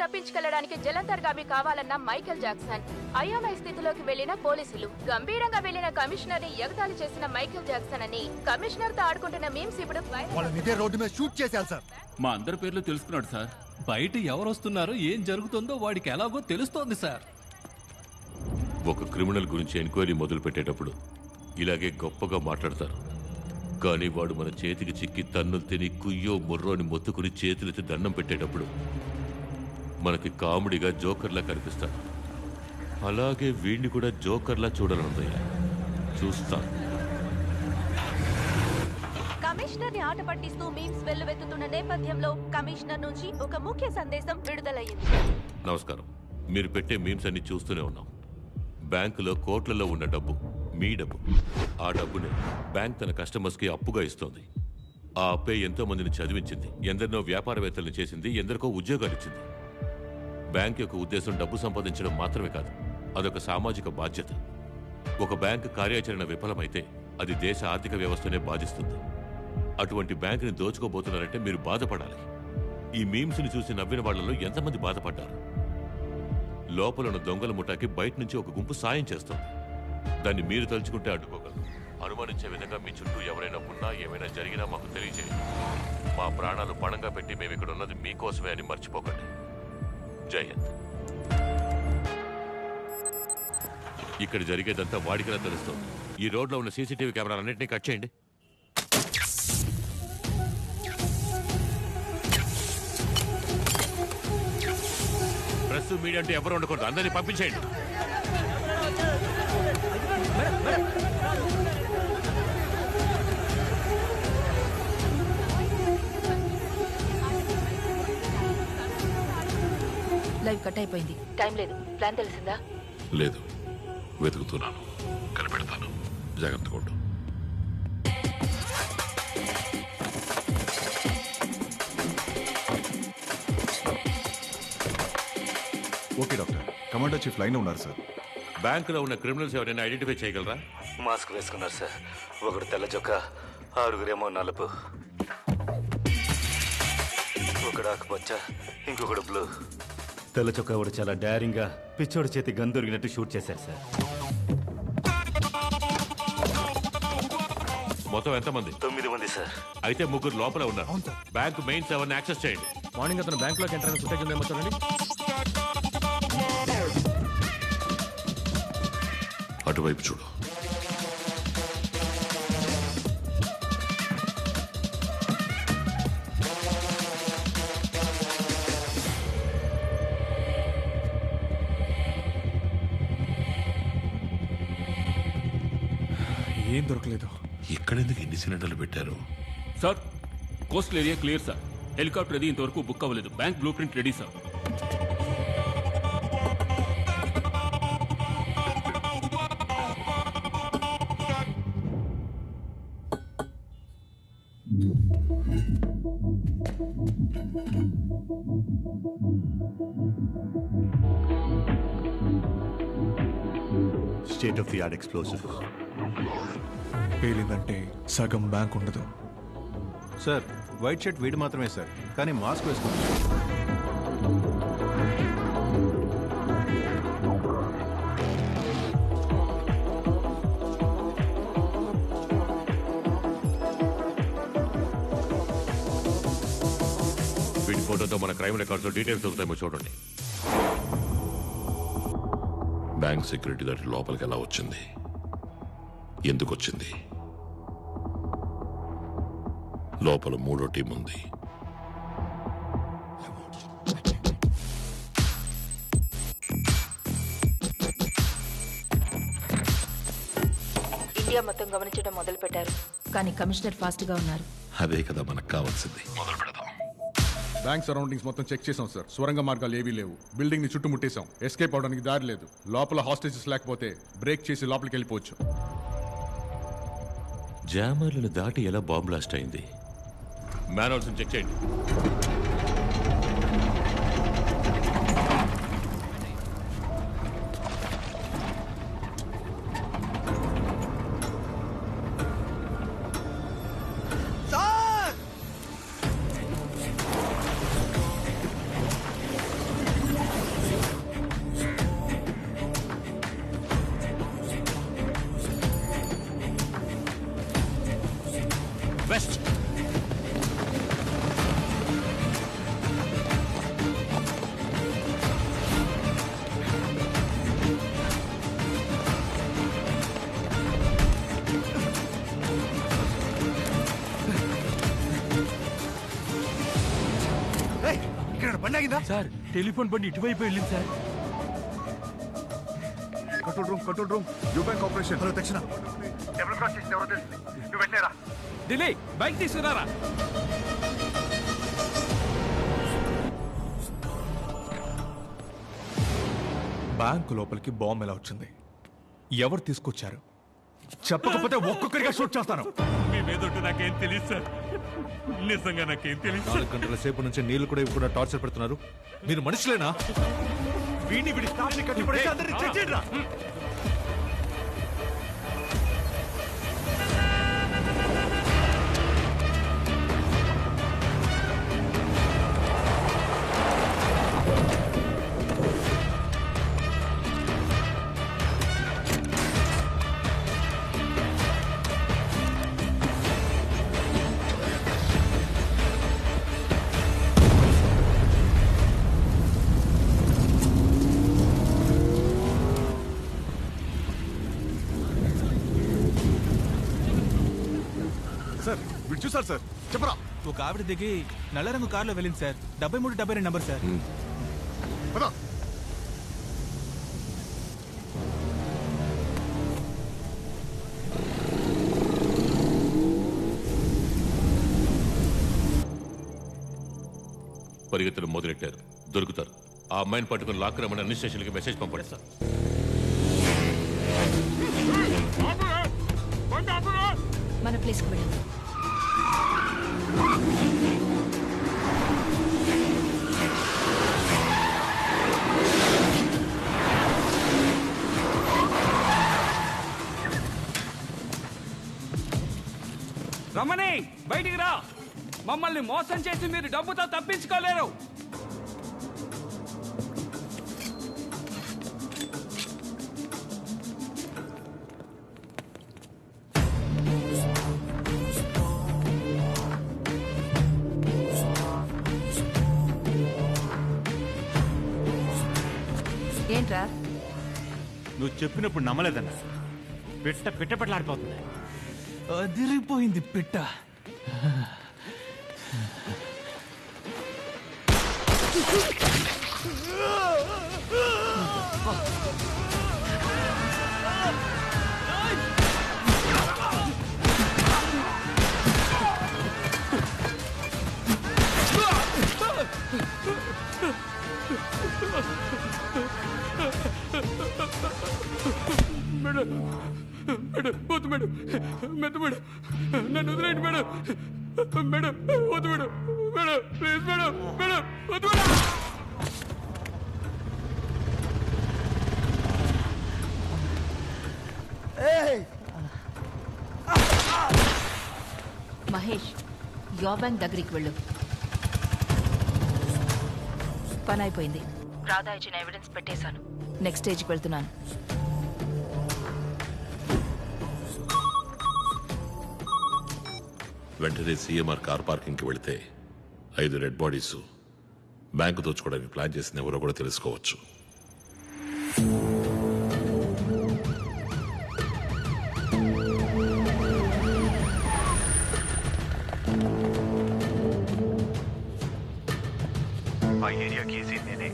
తప్పించుకెళ్ళడానికి జలంతర్గామి కావాలన్న Michael Jackson. అయోమయ స్థితిలోకి వెళ్ళిన పోలీసులు గంభీరంగా వెళ్ళిన కమిషనర్ని ఎగతాళి చేసిన మైకేల్ జాక్సన్ అని కమిషనర్తో ఆడుకుంటున్న మీమ్స్ ఇప్పుడు రోడ్డు మీద షూట్ చేశారు సార్. మా అందరి పేర్లు తెలుసుకున్నాడు సార్. బయట ఎవరు వస్తున్నారో ఏం జరుగుతుందో వాడికి ఎలాగో తెలుస్తోంది సార్. ఒక క్రిమినల్ గురించి ఎంక్వైరీ మొదలు పెట్టేటప్పుడు ఇలాగే గొప్పగా మాట్లాడతారు. కానీ వాడు మన చేతికి చిక్కి తన్నులు తిని కుయ్యో ముర్రోని మొత్తుకుని చేతులెత్తి దండం పెట్టేటప్పుడు మనకి కామెడీగా జోకర్లా కనిపిస్తాడు. అలాగే వీడిని కూడా జోకర్లా చూడాలనుందయ్యా. చూస్తాను. కమిషనర్ని ఆట పట్టిస్తూ మీమ్స్ వెల్లువెత్తుతున్న నేపథ్యంలో కమిషనర్ నుంచి ఒక ముఖ్య సందేశం విడుదలయ్యింది. నమస్కారం. మీరు పెట్టే మీమ్స్ అన్ని చూస్తూనే ఉన్నాం. బ్యాంకులో కోట్లలో ఉన్న డబ్బు మీ డబ్బు. ఆ డబ్బుని బ్యాంక్ తన కస్టమర్స్కి అప్పుగా ఇస్తోంది. ఆ అప్పే ఎంతో మందిని చదివించింది. ఎందరినో వ్యాపారవేత్తలను చేసింది. ఎందరికో ఉద్యోగాలు ఇచ్చింది బ్యాంక్ యొక్క ఉద్దేశం డబ్బు సంపాదించడం మాత్రమే కాదు అదొక సామాజిక బాధ్యత. ఒక బ్యాంక్ కార్యాచరణ విఫలమైతే అది దేశ ఆర్థిక వ్యవస్థనే బాధిస్తుంది. అటువంటి బ్యాంకుని దోచుకోబోతున్నారంటే మీరు బాధపడాలి. ఈ మీమ్స్ని చూసి నవ్విన వాళ్ళలో ఎంతమంది బాధపడ్డారు? లోపలున్న దొంగల ముఠాకి బయట నుంచి ఒక గుంపు సాయం చేస్తుంది. దాన్ని మీరు తలుచుకుంటే అడ్డుకోగలరు. అనుమానించే విధంగా మీ చుట్టూ ఎవరైనా ఉన్నా ఏమైనా జరిగినా మాకు తెలియజేయండి. మా ప్రాణాలు పణంగా పెట్టి మేము ఇక్కడ ఉన్నది మీకోసమే అని మర్చిపోకండి. జై హింద్ ఇక్కడ జరిగేదంతా వాడికలా తెలుస్తుంది. ఈ రోడ్లో ఉన్న సీసీటీవీ కెమెరాలన్నింటినీ కట్ చేయండి. ప్రెస్ మీడియా అంటే ఎవరు ఉండకూడదు. అందరినీ పంపించేయండి. లైవ్ కట్ అయిపోయింది. టైం లేదు. ప్లాన్ తెలిసిందా? లేదు. వెతుకుతున్నాను. కనిపెడతాను. జాగ్రత్తగా ఉండు. Okay doctor. Commander chief line ఉన్నారు సార్. బ్యాంకులో ఉన్న క్రిమినల్స్ ఎవరైనా ఐడెంటిఫై చేయగలరా? మాస్క్ వేసుకున్నారు సార్. ఒకడు తెల్ల చొక్క ఆరుగురేమో నలుపు. ఒకడు ఆకుపచ్చ ఇంకొకడు బ్లూ. తెల్ల చొక్కా ఒకడు చాలా డైరింగ్గా పిచ్చోడి చేతి గన్ దొరికినట్టు షూట్ చేశారు సార్. మొత్తం ఎంతమంది? తొమ్మిది మంది సార్. అయితే ముగ్గురు లోపల ఉన్నారు. బ్యాంక్ మెయిన్ సెవెన్ యాక్సెస్ చేయండి. మార్నింగ్ అతను బ్యాంక్లోకి ఎంటర్ ఫుటేజ్ ఉందేమో చూడండి. అటువైపు చూడు. దొరకలేదు. ఇక్కడెందుకు ఎన్ని సిలిండర్లు పెట్టారు? Sir coastal area clear sir. Helicopter అది ఇంతవరకు బుక్ అవ్వలేదు. Bank blueprint ready sir. State of the art explosive పేలిందంటే సగం బ్యాంక్ ఉండదు. సార్ వైట్ షర్ట్ వీడు మాత్రమే సార్ కానీ మాస్క్ వేసుకుంటారు వీడి ఫోటోతో మన క్రైమ్ రికార్డ్స్ డీటెయిల్స్ దొరుకుతాయేమో చూడండి. బ్యాంక్ సెక్యూరిటీ దాటి లోపలికి ఎలా వచ్చింది? ఎందుకు వచ్చింది లోపల మూడో టీం ఉంది. ఇండియా మొత్తం గమనించడం మొదలు పెట్టారు కానీ కమిషనర్ ఫాస్ట్గా ఉన్నారు. అదే కదా మనకు కావాల్సింది. మొదలు పెడదాం. బ్యాంక్ సరౌండింగ్స్ మొత్తం చెక్ చేసాం సార్. సొరంగ మార్గాలు ఏవీ లేవు. బిల్డింగ్ని చుట్టుముట్టేశాం. ఎస్కేప్ అవడానికి దారి లేదు. లోపల హాస్టేజెస్ లేకపోతే బ్రేక్ చేసి లోపలికి వెళ్ళిపోవచ్చు. జామర్లను దాటి ఎలా బాంబ్ బ్లాస్ట్ అయింది? మ్యానోల్స్ని చెక్ చేయండి West. ఆగిందా? సార్ టెలిఫోన్ బండి ఇటువైపు వెళ్ళింది sir. Control room control room. You bank operation. Hello దక్షిణ. ఢిల్లీ బైక్ తీసుకురారా? బ్యాంకు లోపలికి బాంబు ఎలా వచ్చింది? ఎవరు తీసుకొచ్చారు? చెప్పకపోతే ఒక్కొక్కరిగా షూట్ చేస్తాను. మీ మీద ఉంటే నాకేం తెలియదు సార్. నిజంగా నాకేం తెలియదు నాలుగు గంటల సేపు నుంచి నీళ్ళు కూడా ఇవ్వకుండా టార్చర్ పెడుతున్నారు. మీరు మనుషులేనా? వీడిని వీడి అందరినీ చెక్ చేయరా సార్ వీడు చూసారు సార్. చెప్పరా? ఒక ఆవిడ దిగి నల్ల రంగు కారులో వెళ్ళింది సార్. డెబ్బై మూడు డెబ్బై రెండు నంబర్ సార్. పదా. పరిగెత్తడం మొదలెట్టారు. దొరుకుతారు. ఆ అమ్మాయిని పట్టుకుని లాక్ రమ్మని అన్ని స్టేషన్లకి మెసేజ్ పంపండి సార్. మన ప్లేస్కి వెళ్ళింది రమణి బయటికి రా. మమ్మల్ని మోసం చేసి మీరు డబ్బుతో తప్పించుకోలేరు. నువ్వు చెప్పినప్పుడు నమ్మలేదన్నా పిట్ట పిట్టపట్లాడిపోతుంది అదిరిపోయింది పిట్ట Oh! మేడం వద్దు మేడం. మెత్త మేడం. నన్ను వదిలేండి మేడం. మేడం వద్దు madam. Madam please madam. Madam వద్దు మేడం. మహేష్ యో బ్యాంక్ దగ్గరికి వెళ్ళు. పని అయిపోయింది. రాధా ఇచ్చిన ఎవిడెన్స్ పెట్టేశాను. నెక్స్ట్ స్టేజ్కి వెళ్తున్నాను. వెంటనే సీఎంఆర్ కార్ పార్కింగ్కి వెళితే ఐదు రెడ్ బాడీస్ బ్యాంకు దోచుకోవడానికి ప్లాన్ చేసిన ఎవరో కూడా తెలుసుకోవచ్చు. ఆ నేనే.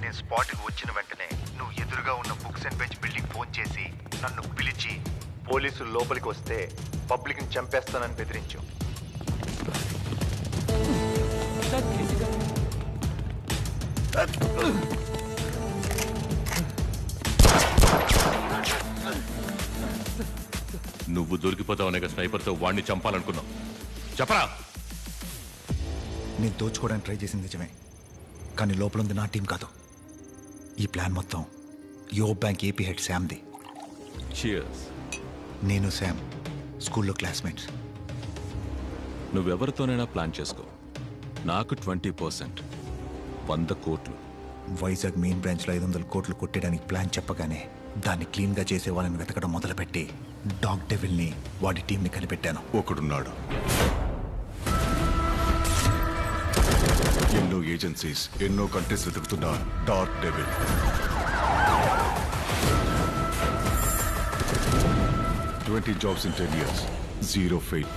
నేను స్పాట్కి వచ్చిన వెంటనే నువ్వు ఎదురుగా ఉన్న books and bench building phone చేసి నన్ను పిలిచి పోలీసులు లోపలికి వస్తే పబ్లిక్ని చంపేస్తానని బెదిరించు నువ్వు దొరికిపోతావనే స్నైపర్తో వాడిని చంపాలనుకున్నావు. చెప్పరా? నేను దోచుకోవడానికి ట్రై చేసింది నిజమే. కానీ లోపల ఉంది నా టీం కాదు. ఈ ప్లాన్ మొత్తం యో బ్యాంక్ ఏపీ హెడ్ శామ్ది. నేను శామ్. స్కూల్లో క్లాస్మేట్స్. నువ్వెవరితోనైనా ప్లాన్ చేసుకో. నాకు ట్వంటీ పర్సెంట్. వంద కోట్లు. వైజాగ్ మెయిన్ బ్రాంచ్లో ఐదు వందల కోట్లు కొట్టడానికి ప్లాన్ చెప్పగానే దాన్ని క్లీన్గా చేసే వాళ్ళని వెతకడం మొదలుపెట్టి డాగ్ డెవిల్ని వాడి టీంని కనిపెట్టాను. ఒకడున్నాడు. ఎన్నో ఏజెన్సీస్ ఎన్నో కంట్రీస్ వెతుకుతున్న dark devil. Twenty jobs in ten years zero fail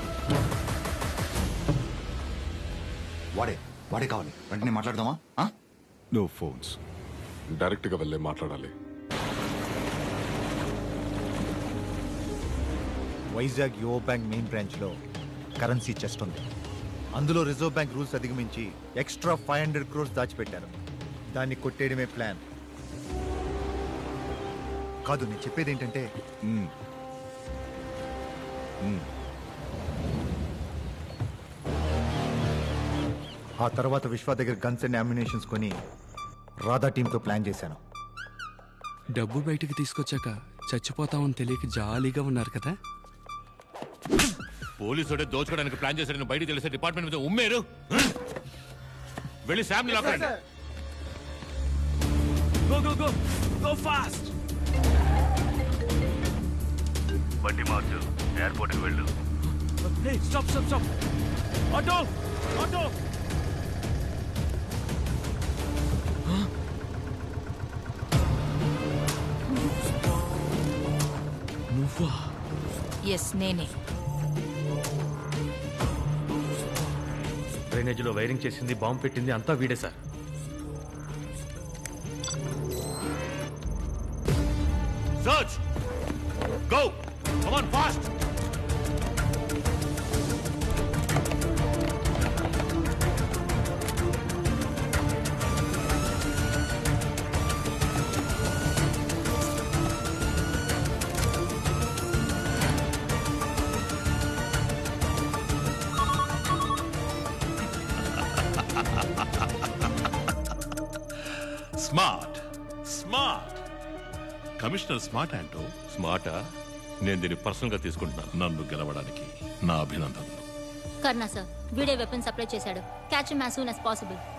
వాడే వాడే కావాలి. వెంటనే మాట్లాడదామా? ఆ? నో ఫోన్స్ డైరెక్ట్గా వెళ్ళే మాట్లాడాలి. వైజాగ్ యువ బ్యాంక్ మెయిన్ బ్రాంచ్లో కరెన్సీ చెస్ట్ ఉంది. అందులో రిజర్వ్ బ్యాంక్ రూల్స్ అధిగమించి ఎక్స్ట్రా ఫైవ్ హండ్రెడ్ క్రోర్స్ దాచిపెట్టారు. దాన్ని కొట్టేయడమే ప్లాన్. కాదు నేను చెప్పేది ఏంటంటే ఆ తర్వాత విశ్వ దగ్గర గన్స్ అండ్ అమ్యునేషన్స్ కొని రాధా టీంతో ప్లాన్ చేశాను. డబ్బు బయటికి తీసుకొచ్చాక చచ్చిపోతామని తెలియక జాలీగా ఉన్నారు కదా? పోలీసుడే దోచుకోవడానికి ప్లాన్ చేశాడని బయట తెలిసే డిపార్ట్మెంట్ మీద ఉమ్మేరు. వెళ్ళి శామ్ని లాక్ రండి. Go go go go fast బండి మార్చు. ఎయిర్పోర్ట్కి వెళ్ళు. Stop stop stop auto auto నువ్వా? ఎస్ నేనే. డ్రైనేజీలో వైరింగ్ చేసింది బాంబు పెట్టింది అంతా వీడే sir. Search go come on fast smart. Smart. Commissioner smart అంటూ? స్మార్టా? నేను దీన్ని పర్సనల్గా తీసుకుంటున్నాను నన్ను గెలవడానికి. నా అభినందనలు. కర్ణా సార్ వీడే వెపన్ సప్లై చేశాడు. Catch him as soon as possible.